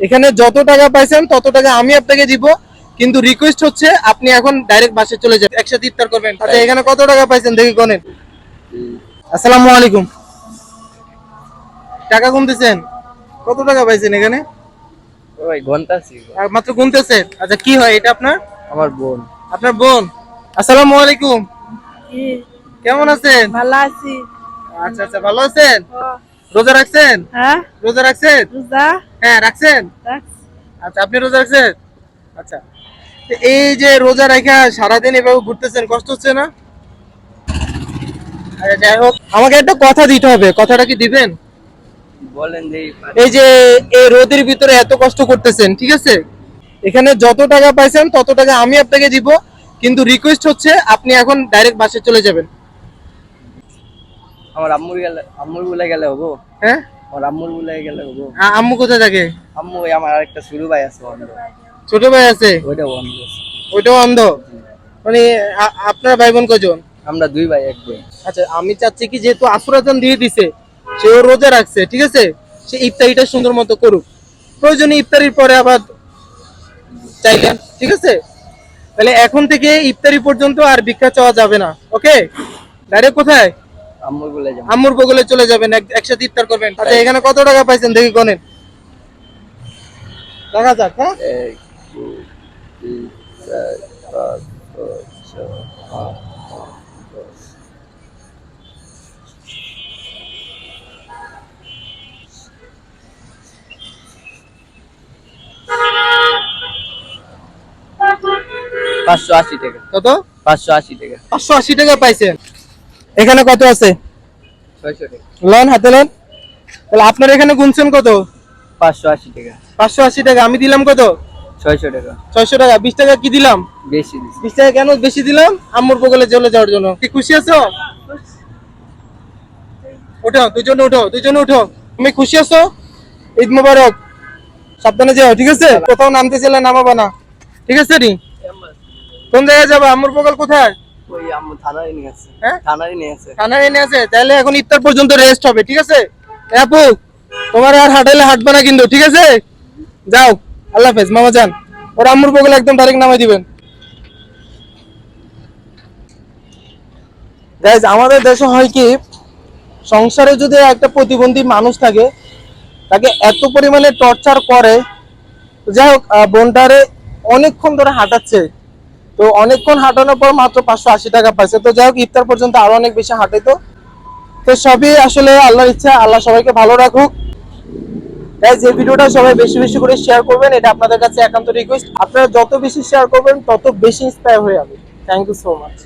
এখানে যত টাকা পাইছেন তত টাকা আমি আপনাকে দিব। কিন্তু রিকোয়েস্ট হচ্ছে আপনি এখন ডাইরেক্ট বাসে চলে যাবেন একসাথে ইফতার করবেন। আচ্ছা এখানে কত টাকা পাইছেন? দেখি গনেন আসসালামু আলাইকুম। টাকা গুনতেছেন? কত টাকা পাইছেন এখানে? ওই ঘণ্টা আর মাত্র গুনতেছেন? আচ্ছা কি হয় এটা আপনার? আমার বোন। আপনার বোন। আসসালামু আলাইকুম। কি কেমন আছেন? ভালো আছি। আচ্ছা আচ্ছা ভালো আছেন? রোজা রাখছেন? হ্যাঁ। রোজা রাখছেন? রোজা। হ্যাঁ রাখছেন? আচ্ছা আপনি রোজা রাখছেন? আচ্ছা। এই যে রোজা রাখা সারাদিন এভাবে ঘুরতেছেন কষ্ট হচ্ছে না? আচ্ছা যাই হোক আমাকে একটা কথা দিতে হবে। কথাটা কি দিবেন? বলেন এই যে এই রোদের ভিতরে এত কষ্ট করতেছেন ঠিক আছে? এখানে যত টাকা পাইছেন তত টাকা আমি আপনাকে দিব। কিন্তু রিকোয়েস্ট হচ্ছে আপনি এখন ডাইরেক্ট বাসে চলে যাবেন। আমার আম্মুর গেলে আম্মুর বলে গেলে হব। হ্যাঁ? আমার আম্মুর বলে গেলে হব। আ- আম্মু কোথায় থাকে? আম্মু ওই আমার আরেকটা শুরু ভাই আছে অন্ধ ছোট ভাই আছে? ওইটা বন্ধ। ওইটাও অন্ধ? মানে আপনার ভাই বোন কজন আমরা দুই ভাই এক বোন। আচ্ছা আমি চাচ্ছি কি যেহেতু আসরাজান দিয়ে দিছে সে ও রোজা রাখছে ঠিক আছে? সে ইফতারিটা সুন্দর মতো করুক। প্রয়োজনে ইফতারির পরে আবার চাইলেন ঠিক আছে? তাহলে এখন থেকে ইফতারি পর্যন্ত আর ভিক্ষা চাওয়া যাবে না ওকে? ডাইরেক্ট কোথায়? আম্মুর বগলে চলে যাবেন একসাথে ইফতার করবেন। আচ্ছা এখানে কত টাকা পাইছেন দেখি গনেন দেখা যাক হ্যাঁ? পাঁচশো আশি টাকা। কত? পাঁচশো আশি টাকা। পাঁচশো আশি টাকা পাইছেন। এখানে কত আছে? লন হাতে লন। তাহলে আপনার এখানে গুনছেন কত? পাঁচশো আশি টাকা। পাঁচশো আশি টাকা। আমি দিলাম কত? ছয়শো টাকা। ছয়শো টাকা। বিশ টাকা কি দিলাম? বেশি বিশ টাকা কেন বেশি দিলাম? আম্মুর চলে যাওয়ার জন্য। কি খুশি আছো? দুজনে উঠো দুজনে তুমি খুশি আছো? ঈদ মুবারক। সাবধানে যাও ঠিক আছে? কোথাও নামতে চাইলে নামাবা না। ঠিক আছে নি? কোন জায়গায় যাবা? আম্মুর বগল কোথায়? ওই আম্মু থানায় নিয়ে আছে হ্যাঁ? থানায় নিয়ে আছে থানায় এনে আছে তাহলে এখন ইফতার পর্যন্ত রেস্ট হবে ঠিক আছে? আপু তোমার আর হাঁটাইলে হাঁটবে না কিন্তু ঠিক আছে? যাও আল্লাহ হাফেজ মামা যান। ওর আম্মুর বগলে একদম ডাইরেক্ট নামাই দিবেন। গাইজ আমাদের দেশে হয় কি সংসারে যদি একটা প্রতিবন্ধী মানুষ থাকে তাকে এত পরিমাণে টর্চার করে যাই হোক বোনটারে অনেকক্ষণ ধরে হাঁটাচ্ছে। তো অনেকক্ষণ হাঁটানোর পর মাত্র পাঁচশো আশি টাকা পাইছে। তো যাই হোক, ইফতার পর্যন্ত আরও অনেক বেশি হাঁটাইতো। তো সবই আসলে আল্লাহর ইচ্ছা, আল্লাহ সবাইকে ভালো রাখুক। তাই যে ভিডিওটা সবাই বেশি বেশি করে শেয়ার করবেন, এটা আপনাদের কাছে একান্ত রিকোয়েস্ট আপনারা যত বেশি শেয়ার করবেন, তত বেশি ইন্সপায়ার হয়ে যাবে। Thank you so much